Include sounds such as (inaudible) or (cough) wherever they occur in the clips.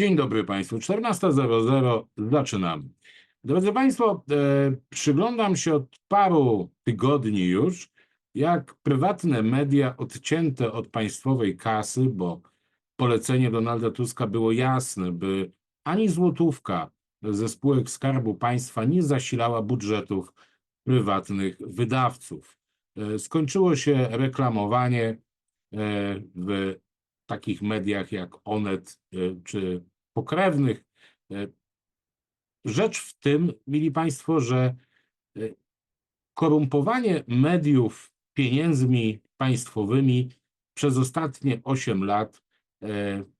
Dzień dobry Państwu. 14.00 zaczynamy. Drodzy Państwo, e, przyglądam się od paru tygodni już, jak prywatne media odcięte od państwowej kasy, bo polecenie Donalda Tuska było jasne, by ani złotówka ze spółek Skarbu Państwa nie zasilała budżetów prywatnych wydawców. E, Skończyło się reklamowanie e, w takich mediach jak Onet e, czy pokrewnych. E, Rzecz w tym, mili Państwo, że e, korumpowanie mediów pieniędzmi państwowymi przez ostatnie 8 lat e,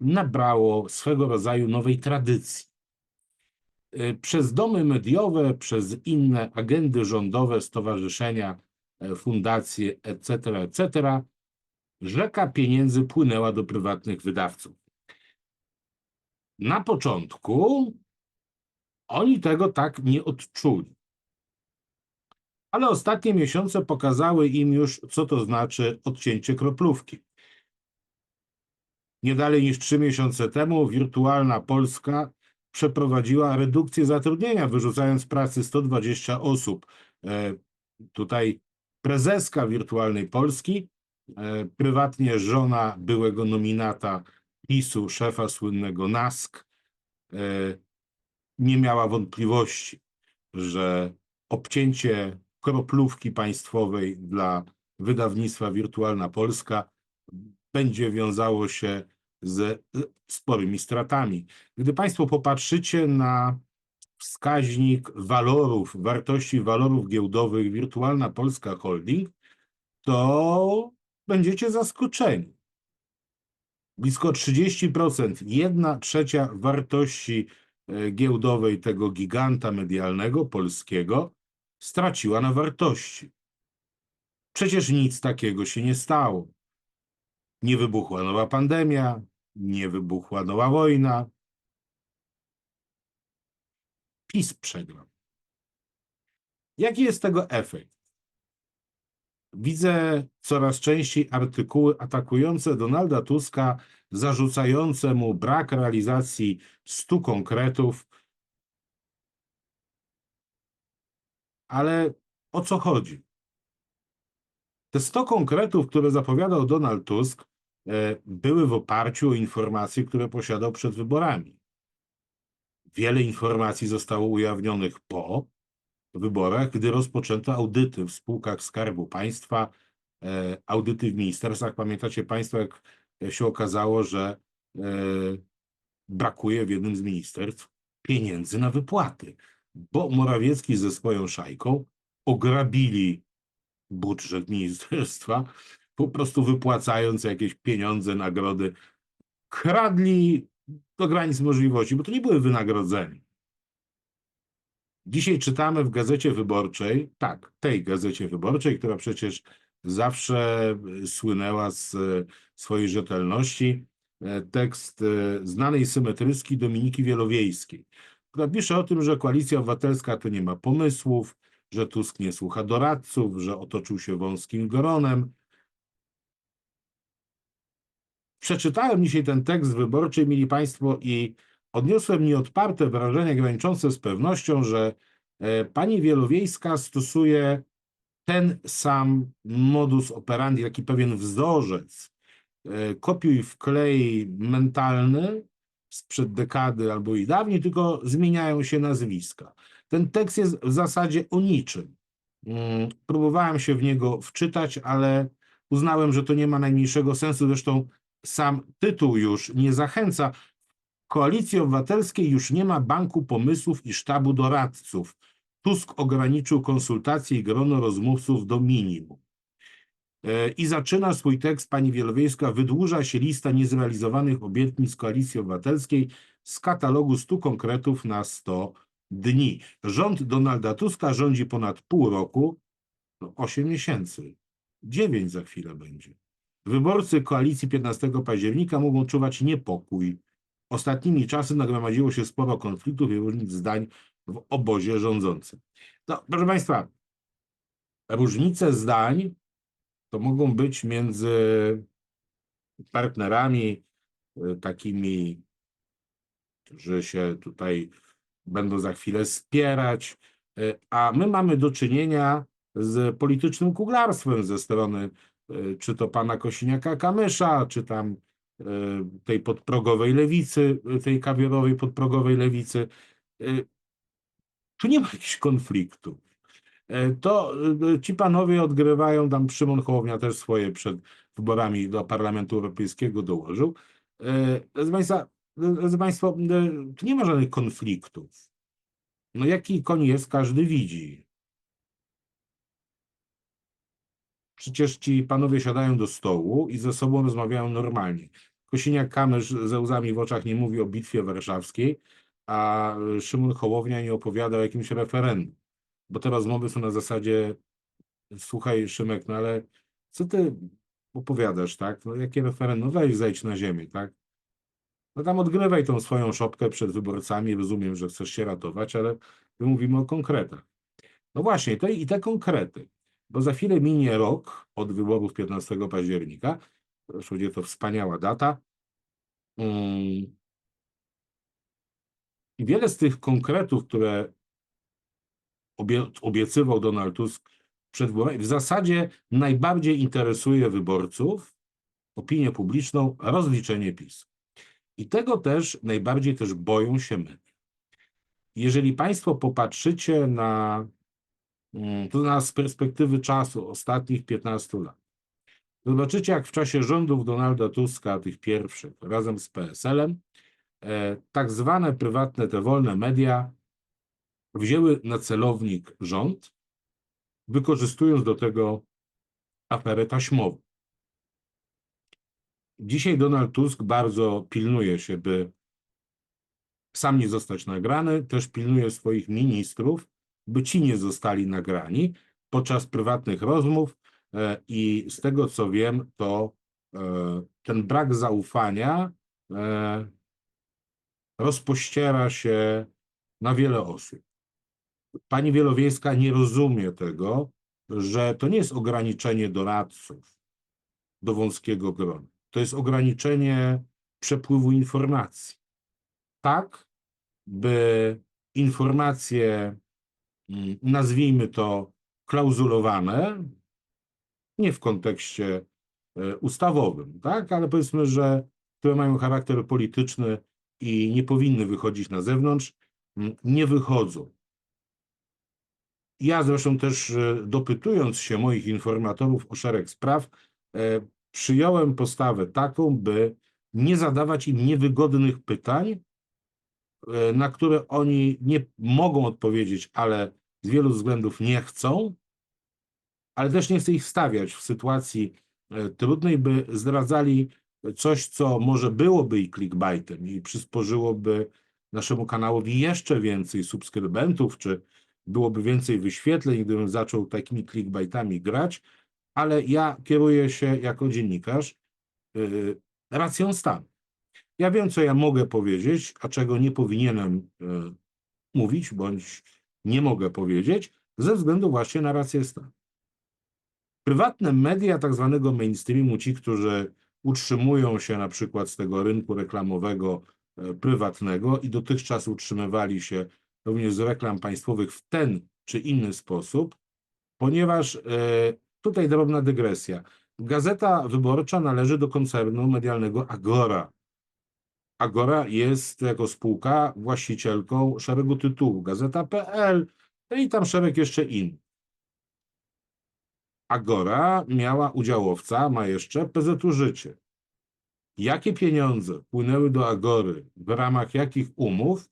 nabrało swego rodzaju nowej tradycji. Przez domy mediowe, przez inne agendy rządowe, stowarzyszenia, fundacje, etc., etc., rzeka pieniędzy płynęła do prywatnych wydawców. Na początku oni tego tak nie odczuli. Ale ostatnie miesiące pokazały im już, co to znaczy odcięcie kroplówki. Nie dalej niż trzy miesiące temu Wirtualna Polska przeprowadziła redukcję zatrudnienia, wyrzucając z pracy 120 osób. E, tutaj prezeska Wirtualnej Polski, e, prywatnie żona byłego nominata PiSu, szefa słynnego NASK, e, nie miała wątpliwości, że obcięcie kroplówki państwowej dla wydawnictwa Wirtualna Polska będzie wiązało się ze sporymi stratami. Gdy Państwo popatrzycie na wskaźnik walorów, wartości walorów giełdowych Wirtualna Polska Holding, to będziecie zaskoczeni. Blisko 30%, jedna trzecia wartości e, giełdowej tego giganta medialnego polskiego straciła na wartości. Przecież nic takiego się nie stało. Nie wybuchła nowa pandemia, nie wybuchła nowa wojna. PiS przegrał. Jaki jest tego efekt? Widzę coraz częściej artykuły atakujące Donalda Tuska, zarzucające mu brak realizacji stu konkretów. Ale o co chodzi? Te 100 konkretów, które zapowiadał Donald Tusk, e, były w oparciu o informacje, które posiadał przed wyborami. Wiele informacji zostało ujawnionych po wyborach, gdy rozpoczęto audyty w spółkach Skarbu Państwa, e, audyty w ministerstwach. Pamiętacie Państwo, jak się okazało, że e, brakuje w jednym z ministerstw pieniędzy na wypłaty, bo Morawiecki ze swoją szajką ograbili budżet ministerstwa, po prostu wypłacając jakieś pieniądze, nagrody. Kradli do granic możliwości, bo to nie były wynagrodzenia. Dzisiaj czytamy w Gazecie Wyborczej, tak, tej Gazecie Wyborczej, która przecież zawsze y, słynęła z y, swojej rzetelności, e, tekst y, znanej symetrystki Dominiki Wielowiejskiej, która pisze o tym, że Koalicja Obywatelska to nie ma pomysłów, że Tusk nie słucha doradców, że otoczył się wąskim gronem. Przeczytałem dzisiaj ten tekst wyborczy, mieli Państwo, i odniosłem nieodparte wrażenie graniczące z pewnością, że e, pani Wielowiejska stosuje ten sam modus operandi, taki pewien wzorzec, e, kopiuj wklej mentalny sprzed dekady albo i dawniej, tylko zmieniają się nazwiska. Ten tekst jest w zasadzie o niczym. Mm, Próbowałem się w niego wczytać, ale uznałem, że to nie ma najmniejszego sensu. Zresztą sam tytuł już nie zachęca. Koalicji Obywatelskiej już nie ma banku pomysłów i sztabu doradców. Tusk ograniczył konsultacje i grono rozmówców do minimum. E, I zaczyna swój tekst pani Wielowiejska, wydłuża się lista niezrealizowanych obietnic Koalicji Obywatelskiej z katalogu 100 konkretów na 100 dni. Rząd Donalda Tuska rządzi ponad pół roku, no 8 miesięcy, 9 za chwilę będzie. Wyborcy koalicji 15 października mogą czuwać niepokój. Ostatnimi czasy nagromadziło się sporo konfliktów i różnic zdań w obozie rządzącym. No, proszę Państwa, różnice zdań to mogą być między partnerami y, takimi że się tutaj będą za chwilę spierać, e, a my mamy do czynienia z politycznym kuglarstwem ze strony e, czy to pana Kosiniaka-Kamysza, czy tam e, tej podprogowej lewicy, e, tej kawiorowej podprogowej lewicy. E, Tu nie ma jakichś konfliktów. E, To e, ci panowie odgrywają, tam Szymon Hołownia też swoje przed wyborami do Parlamentu Europejskiego dołożył. E, Proszę Państwa, Drodzy Państwo, e, tu nie ma żadnych konfliktów. No jaki koń jest, każdy widzi. Przecież ci panowie siadają do stołu i ze sobą rozmawiają normalnie. Kosiniak-Kamysz ze łzami w oczach nie mówi o bitwie warszawskiej, a Szymon Hołownia nie opowiada o jakimś referendum. Bo te rozmowy są na zasadzie słuchaj Szymek, no ale co ty opowiadasz, tak? No jakie referendum? No weź zejdź na ziemię, tak? No tam odgrywaj tą swoją szopkę przed wyborcami, rozumiem, że chcesz się ratować, ale my mówimy o konkretach. No właśnie, to i te konkrety, bo za chwilę minie rok od wyborów 15 października, zresztą będzie to wspaniała data. Mm. I wiele z tych konkretów, które obie, obiecywał Donald Tusk przed wyborami, w zasadzie najbardziej interesuje wyborców, opinię publiczną, rozliczenie PiS. I tego też najbardziej też boją się media. Jeżeli Państwo popatrzycie na mm, to na z perspektywy czasu ostatnich 15 lat, zobaczycie, jak w czasie rządów Donalda Tuska, tych pierwszych, razem z PSL-em, e, tak zwane prywatne, te wolne media wzięły na celownik rząd, wykorzystując do tego aferę taśmową. Dzisiaj Donald Tusk bardzo pilnuje się, by sam nie zostać nagrany, też pilnuje swoich ministrów, by ci nie zostali nagrani podczas prywatnych rozmów i z tego co wiem, to e, ten brak zaufania e, rozpościera się na wiele osób. Pani Wielowiejska nie rozumie tego, że to nie jest ograniczenie doradców do wąskiego grona. To jest ograniczenie przepływu informacji. Tak, by informacje, mm, nazwijmy to klauzulowane, nie w kontekście e, ustawowym, tak, ale powiedzmy, że które mają charakter polityczny i nie powinny wychodzić na zewnątrz, nie wychodzą. Ja zresztą też e, dopytując się moich informatorów o szereg spraw, e, przyjąłem postawę taką, by nie zadawać im niewygodnych pytań, na które oni nie mogą odpowiedzieć, ale z wielu względów nie chcą, ale też nie chcę ich stawiać w sytuacji e, trudnej, by zdradzali coś, co może byłoby i clickbaitem i przysporzyłoby naszemu kanałowi jeszcze więcej subskrybentów, czy byłoby więcej wyświetleń, gdybym zaczął takimi clickbaitami grać, ale ja kieruję się jako dziennikarz yy, racją stanu. Ja wiem, co ja mogę powiedzieć, a czego nie powinienem yy, mówić, bądź nie mogę powiedzieć, ze względu właśnie na rację stanu. Prywatne media tak zwanego mainstreamu, ci, którzy utrzymują się na przykład z tego rynku reklamowego e, prywatnego i dotychczas utrzymywali się również z reklam państwowych w ten czy inny sposób, ponieważ e, tutaj drobna dygresja. Gazeta Wyborcza należy do koncernu medialnego Agora. Agora jest jako spółka właścicielką szeregu tytułów. Gazeta.pl no i tam szereg jeszcze innych. Agora miała udziałowca, ma jeszcze PZU Życie. Jakie pieniądze płynęły do Agory, w ramach jakich umów,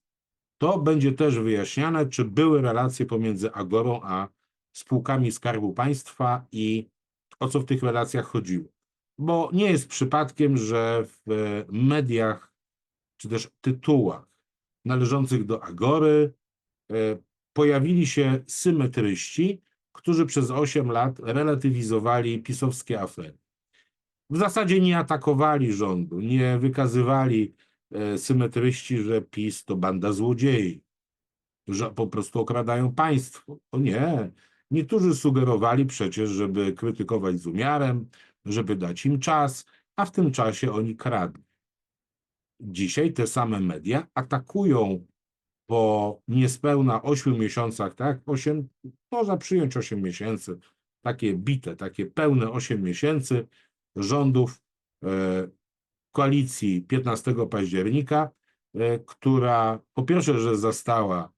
to będzie też wyjaśniane, czy były relacje pomiędzy Agorą a spółkami Skarbu Państwa i o co w tych relacjach chodziło. Bo nie jest przypadkiem, że w mediach, czy też tytułach należących do Agory e, pojawili się symetryści, którzy przez 8 lat relatywizowali pisowskie afery. W zasadzie nie atakowali rządu, nie wykazywali e, symetryści, że PiS to banda złodziei, że po prostu okradają państwo. To nie. Niektórzy sugerowali przecież, żeby krytykować z umiarem, żeby dać im czas, a w tym czasie oni kradli. dzisiaj te same media atakują po niespełna 8 miesiącach, tak? 8, można przyjąć 8 miesięcy, takie bite, takie pełne 8 miesięcy rządów e, koalicji 15 października, e, która po pierwsze, że zastała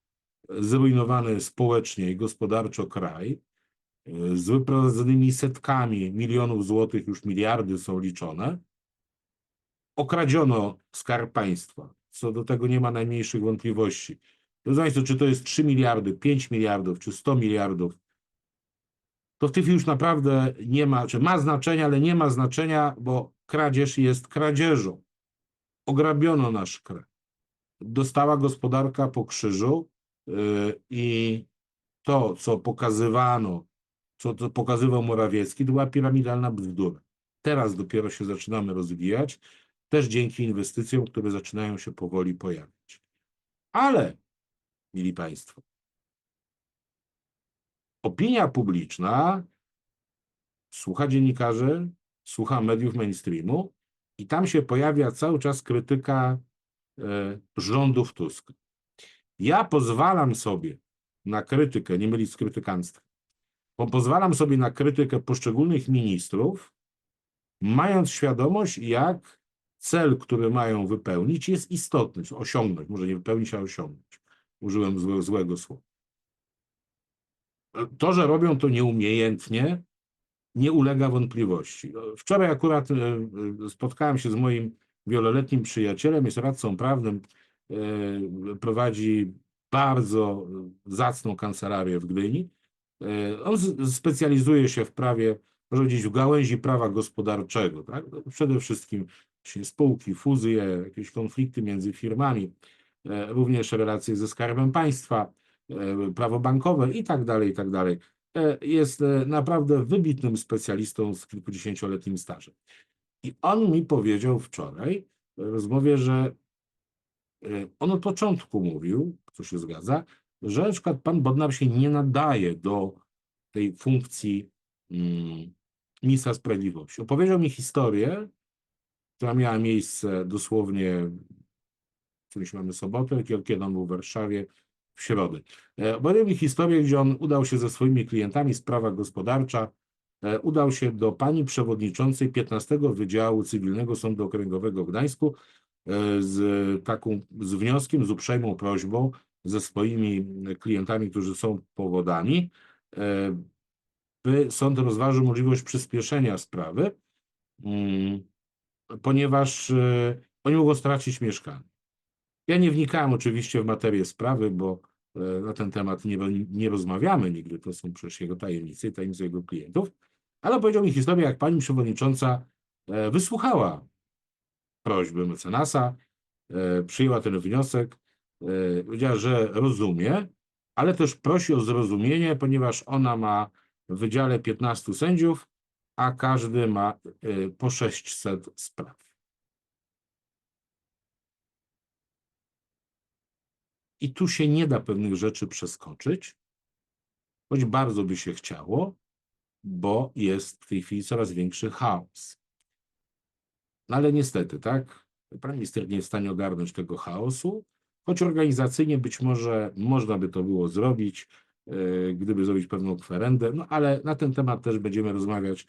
zrujnowany społecznie i gospodarczo kraj, e, z wyprowadzonymi setkami milionów złotych, już miliardy są liczone, okradziono skarb państwa. Co do tego nie ma najmniejszych wątpliwości. Drodzy Państwo, czy to jest 3 miliardy, 5 miliardów, czy 100 miliardów, to w chwili już naprawdę nie ma, czy ma znaczenia, ale nie ma znaczenia, bo kradzież jest kradzieżą. Ograbiono nasz kraj. Dostała gospodarka po krzyżu yy, i to, co pokazywano, co pokazywał Morawiecki, to była piramidalna bzdura. Teraz dopiero się zaczynamy rozwijać, też dzięki inwestycjom, które zaczynają się powoli pojawiać. Ale, mili Państwo, opinia publiczna słucha dziennikarzy, słucha mediów mainstreamu i tam się pojawia cały czas krytyka e, rządów Tuska. Ja pozwalam sobie na krytykę, nie mylić z krytykanstwem, bo pozwalam sobie na krytykę poszczególnych ministrów, mając świadomość, jak cel, który mają wypełnić, jest istotny, osiągnąć, może nie wypełnić, a osiągnąć. Użyłem złe, złego słowa. To, że robią to nieumiejętnie, nie ulega wątpliwości. Wczoraj akurat e, e, spotkałem się z moim wieloletnim przyjacielem, jest radcą prawnym, e, prowadzi bardzo zacną kancelarię w Gdyni. On specjalizuje się w prawie, można powiedzieć, w gałęzi prawa gospodarczego. Tak? No, Przede wszystkim spółki, fuzje, jakieś konflikty między firmami, również relacje ze Skarbem Państwa, prawo bankowe i tak dalej, i tak dalej. E, Jest e, naprawdę wybitnym specjalistą z kilkudziesięcioletnim stażem. I on mi powiedział wczoraj w rozmowie, że e, on od początku mówił, co się zgadza, że na przykład pan Bodnar się nie nadaje do tej funkcji mm, ministra sprawiedliwości. Opowiedział mi historię, która miała miejsce dosłownie, którymś mamy sobotę, kiedy on był w Warszawie, w środę. E, Opowiedział mi historię, gdzie on udał się ze swoimi klientami, sprawa gospodarcza, e, udał się do pani przewodniczącej 15 Wydziału Cywilnego Sądu Okręgowego w Gdańsku e, z taką, z wnioskiem, z uprzejmą prośbą ze swoimi klientami, którzy są powodami, by sąd rozważył możliwość przyspieszenia sprawy, mm, ponieważ e, oni mogą stracić mieszkanie. Ja nie wnikałem oczywiście w materię sprawy, bo e, na ten temat nie, nie rozmawiamy nigdy, to są przecież jego tajemnice i tajemnice jego klientów, ale powiedział mi historię, jak pani przewodnicząca e, wysłuchała prośby mecenasa, e, przyjęła ten wniosek, powiedziała, że rozumie, ale też prosi o zrozumienie, ponieważ ona ma w wydziale 15 sędziów, a każdy ma po 600 spraw. I tu się nie da pewnych rzeczy przeskoczyć, choć bardzo by się chciało, bo jest w tej chwili coraz większy chaos. No ale niestety, tak, pan minister nie jest w stanie ogarnąć tego chaosu, choć organizacyjnie być może można by to było zrobić, gdyby zrobić pewną kwerendę, no ale na ten temat też będziemy rozmawiać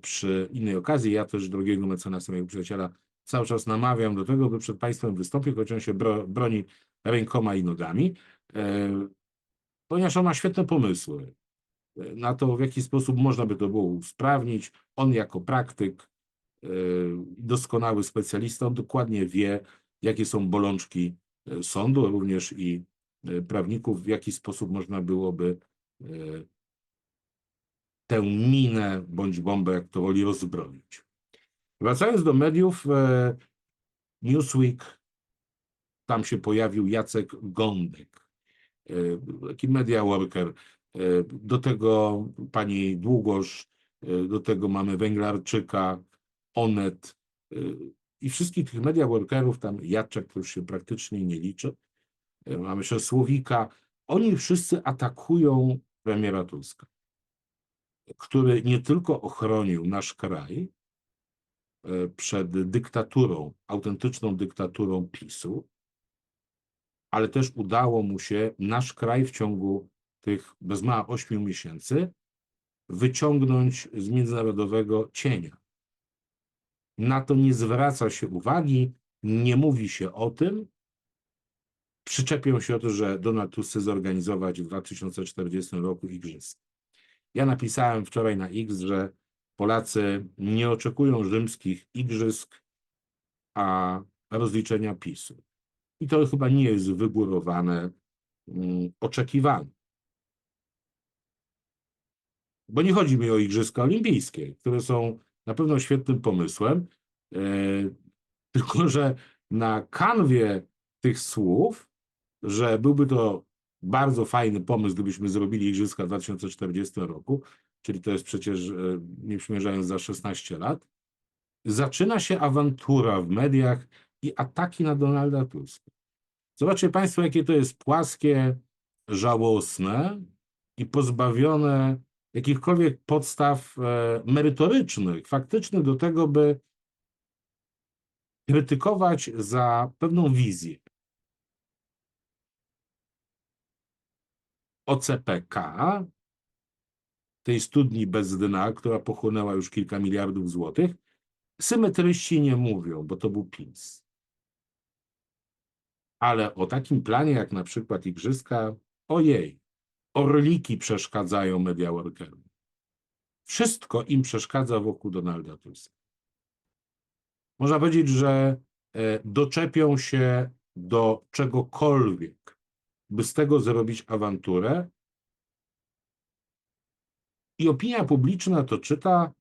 przy innej okazji. Ja też drogiego mecenasa, mojego przyjaciela, cały czas namawiam do tego, by przed państwem wystąpił, choć on się bro, broni rękoma i nogami, e, ponieważ on ma świetne pomysły e, na to, w jaki sposób można by to było usprawnić. On jako praktyk, e, doskonały specjalista, on dokładnie wie, jakie są bolączki e, sądu, również i e, prawników, w jaki sposób można byłoby e, tę minę bądź bombę, jak to woli, rozbroić. Wracając do mediów, e, Newsweek, tam się pojawił Jacek Gądek, e, taki media worker. E, Do tego pani Długosz, e, do tego mamy Węglarczyka, Onet e, i wszystkich tych media workerów, tam Jacek, który już się praktycznie nie liczy, e, mamy jeszcze Słowika. Oni wszyscy atakują premiera Tuska, który nie tylko ochronił nasz kraj, e, przed dyktaturą, autentyczną dyktaturą PiSu, ale też udało mu się nasz kraj w ciągu tych bez mała ośmiu miesięcy wyciągnąć z międzynarodowego cienia. Na to nie zwraca się uwagi, nie mówi się o tym. Przyczepią się o to, że Donald Tusk chce zorganizować w 2040 roku igrzyska. Ja napisałem wczoraj na X, że Polacy nie oczekują rzymskich igrzysk, a rozliczenia PiSu. I to chyba nie jest wygórowane mm, oczekiwanie. Bo nie chodzi mi o Igrzyska Olimpijskie, które są na pewno świetnym pomysłem, e, (laughs) tylko że na kanwie tych słów, że byłby to bardzo fajny pomysł, gdybyśmy zrobili Igrzyska w 2040 roku, czyli to jest przecież, e, nie przymierzając za 16 lat, zaczyna się awantura w mediach i ataki na Donalda Tuska. Zobaczcie Państwo, jakie to jest płaskie, żałosne i pozbawione jakichkolwiek podstaw e, merytorycznych, faktycznych do tego, by krytykować za pewną wizję. OCPK, tej studni bez dna, która pochłonęła już kilka miliardów złotych, symetryści nie mówią, bo to był PiS. Ale o takim planie jak na przykład Igrzyska, ojej, orliki przeszkadzają media workerom. Wszystko im przeszkadza wokół Donalda Tuska. Można powiedzieć, że e, doczepią się do czegokolwiek, by z tego zrobić awanturę. I opinia publiczna to czyta,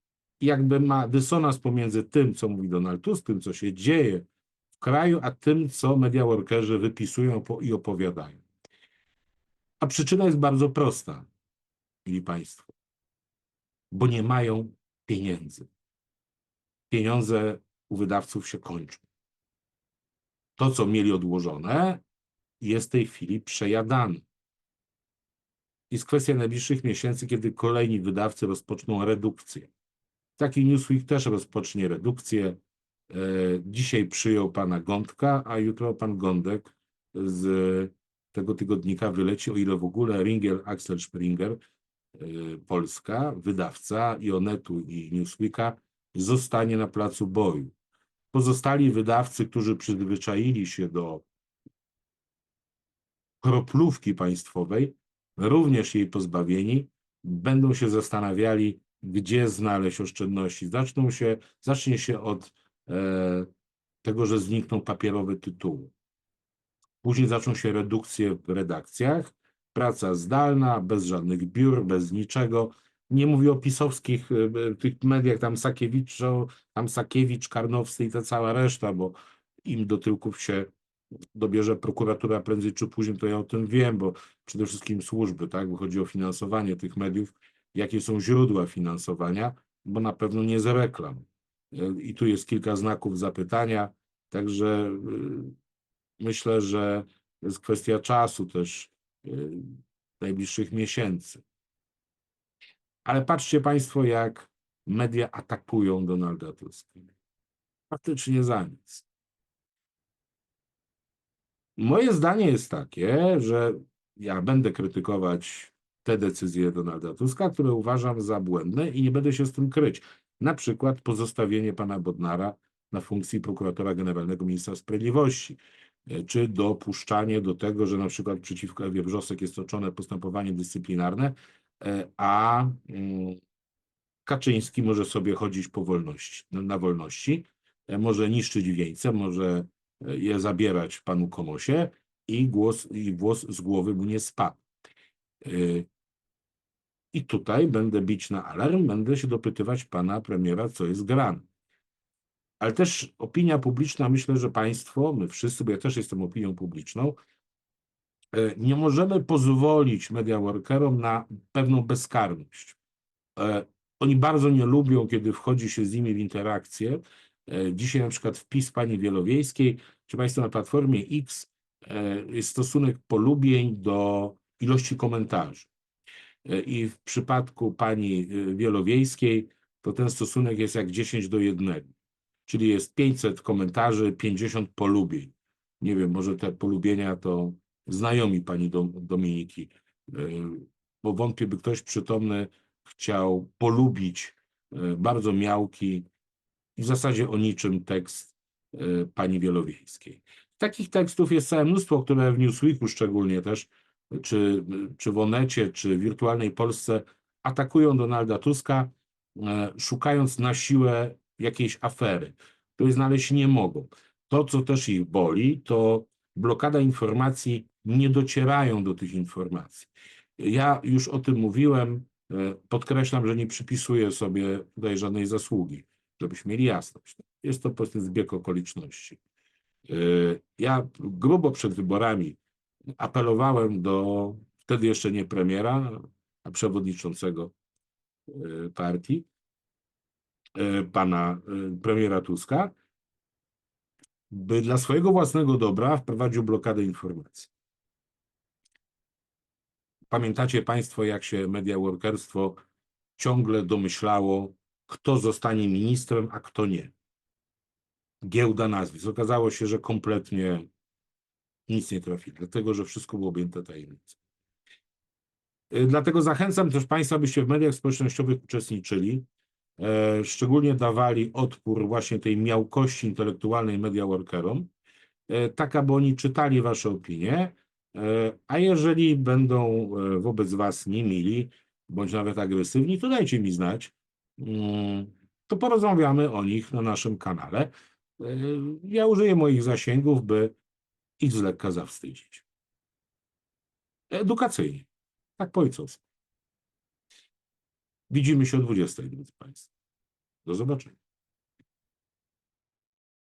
jakby ma dysonans pomiędzy tym, co mówi Donald Tusk, tym, co się dzieje w kraju, a tym, co media workerzy wypisują i opowiadają. A przyczyna jest bardzo prosta, mili Państwo, bo nie mają pieniędzy. Pieniądze u wydawców się kończą. To, co mieli odłożone, jest w tej chwili przejadane. Jest kwestia najbliższych miesięcy, kiedy kolejni wydawcy rozpoczną redukcję. Taki Newsweek też rozpocznie redukcję. E, dzisiaj przyjął pana Gądka, a jutro pan Gądek z tego tygodnika wyleci, o ile w ogóle Ringel Axel Springer, y, Polska, wydawca i Onetu i Newsweeka, zostanie na placu boju. Pozostali wydawcy, którzy przyzwyczaili się do kroplówki państwowej, również jej pozbawieni, będą się zastanawiali, gdzie znaleźć oszczędności. Zaczną się, zacznie się od e, tego, że znikną papierowe tytuły. Później zaczną się redukcje w redakcjach, praca zdalna, bez żadnych biur, bez niczego. Nie mówię o pisowskich e, e, tych mediach, tam Sakiewicz, tam Sakiewicz, Karnowski i ta cała reszta, bo im do tyłków się dobierze prokuratura prędzej czy później, to ja o tym wiem, bo przede wszystkim służby, tak, bo chodzi o finansowanie tych mediów, jakie są źródła finansowania, bo na pewno nie z reklam. E, I tu jest kilka znaków zapytania, także myślę, że jest kwestia czasu też y, najbliższych miesięcy. Ale patrzcie Państwo, jak media atakują Donalda Tuska. Faktycznie za nic. Moje zdanie jest takie, że ja będę krytykować te decyzje Donalda Tuska, które uważam za błędne i nie będę się z tym kryć. Na przykład pozostawienie pana Bodnara na funkcji prokuratora generalnego ministra sprawiedliwości. E, czy dopuszczanie do tego, że na przykład przeciwko Ewie Wrzosek jest toczone postępowanie dyscyplinarne, e, a mm, Kaczyński może sobie chodzić po wolności, na wolności, e, może niszczyć wieńce, może je zabierać panu Komosie i głos, i włos z głowy mu nie spadł. I tutaj będę bić na alarm, będę się dopytywać pana premiera, co jest grane ale też opinia publiczna, myślę, że państwo, my wszyscy, bo ja też jestem opinią publiczną, e, nie możemy pozwolić media workerom na pewną bezkarność. E, oni bardzo nie lubią, kiedy wchodzi się z nimi w interakcję. E, dzisiaj na przykład wpis pani Wielowiejskiej, czy państwo na Platformie X jest stosunek polubień do ilości komentarzy. I w przypadku pani Wielowiejskiej to ten stosunek jest jak 10 do 1. czyli jest 500 komentarzy, 50 polubień. Nie wiem, może te polubienia to znajomi pani Dom- Dominiki, bo wątpię, by ktoś przytomny chciał polubić bardzo miałki w zasadzie o niczym tekst yy, pani Wielowiejskiej. Takich tekstów jest całe mnóstwo, które w Newsweeku szczególnie też, czy, czy w Onecie, czy w Wirtualnej Polsce atakują Donalda Tuska, e, szukając na siłę jakiejś afery, której znaleźć nie mogą. To, co też ich boli, to blokada informacji, nie docierają do tych informacji. Ja już o tym mówiłem, e, podkreślam, że nie przypisuję sobie tutaj żadnej zasługi, żebyśmy mieli jasność. Jest to po prostu zbieg okoliczności. E, Ja grubo przed wyborami apelowałem do wtedy jeszcze nie premiera, a przewodniczącego e, partii, e, pana premiera Tuska, by dla swojego własnego dobra wprowadził blokadę informacji. Pamiętacie Państwo, jak się media workerstwo ciągle domyślało, kto zostanie ministrem, a kto nie. Giełda nazwisk. Okazało się, że kompletnie nic nie trafili, dlatego że wszystko było objęte tajemnicą. Y, Dlatego zachęcam też Państwa, byście w mediach społecznościowych uczestniczyli, e, szczególnie dawali odpór właśnie tej miałkości intelektualnej media workerom, e, tak aby oni czytali Wasze opinie, e, a jeżeli będą wobec Was niemili, bądź nawet agresywni, to dajcie mi znać, to porozmawiamy o nich na naszym kanale. E, Ja użyję moich zasięgów, by ich z lekka zawstydzić. Edukacyjnie, tak po. Widzimy się o 20, drodzy Państwo. Do zobaczenia.